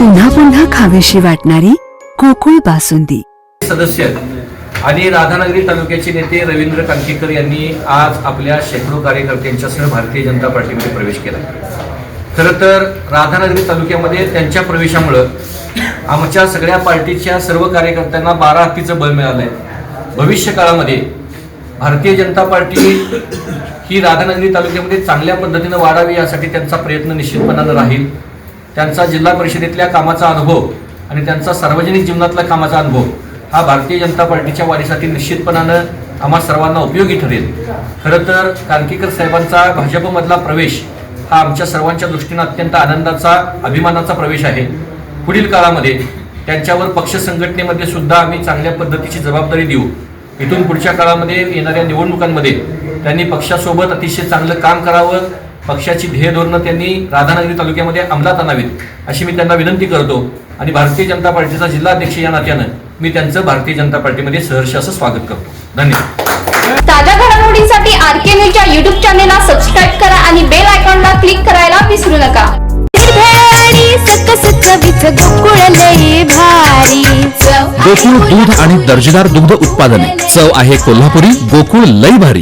पुन्हा पुन्हा खावीशी वाटणारी कोकुळ बासुंदी. सदस्य आणि राधानगरी तालुक्याचे नेते रवींद्र कांकेकर यांनी आज आपल्या शेकडो कार्यकर्त्यांच्यासह भारतीय जनता पार्टीमध्ये प्रवेश केला. खरं तर राधानगरी तालुक्यामध्ये त्यांच्या प्रवेशामुळं आमच्या सगळ्या पार्टीच्या सर्व कार्यकर्त्यांना बारा हत्तीचं बळ मिळालं आहे भविष्य काळामध्ये भारतीय जनता पार्टी ही राधानगरी तालुक्यामध्ये चांगल्या पद्धतीनं वाढावी यासाठी त्यांचा प्रयत्न निश्चितपणानं राहील. त्यांचा जिल्हा परिषदेतल्या कामाचा अनुभव आणि त्यांचा सार्वजनिक जीवनातला कामाचा अनुभव हा भारतीय जनता पार्टीच्या वाढीसाठी निश्चितपणानं आम्हा सर्वांना उपयोगी ठरेल. खरं तर कानकेकर साहेबांचा भाजपमधला प्रवेश हा आमच्या सर्वांच्या दृष्टीनं अत्यंत आनंदाचा अभिमानाचा प्रवेश आहे. पुढील काळामध्ये त्यांच्यावर पक्ष संघटनेमध्ये सुद्धा आम्ही चांगल्या पद्धतीची जबाबदारी देऊ. इथून पुढच्या काळामध्ये येणाऱ्या निवडणुकांमध्ये त्यांनी पक्षासोबत अतिशय चांगलं काम करावं पक्षाची ध्येय धोरणं त्यांनी राधानगरी तालुक्यामध्ये अंमलात आणावीत अशी मी त्यांना विनंती करतो. आणि भारतीय जनता पार्टीचा जिल्हाध्यक्ष या नात्यानं मी त्यांचं भारतीय जनता पार्टीमध्ये सहर्ष असं स्वागत करतो. धन्यवाद. ताज्या घडामोडींसाठी आर के न्यूजच्या युट्यूब चॅनेलला सबस्क्राईब करा आणि बेल आयकॉनला क्लिक करायला विसरू नका. गोकुळ दूध आणि दर्जेदार दुग्ध उत्पादने. चव आहे कोल्हापुरी गोकुळ लई भारी.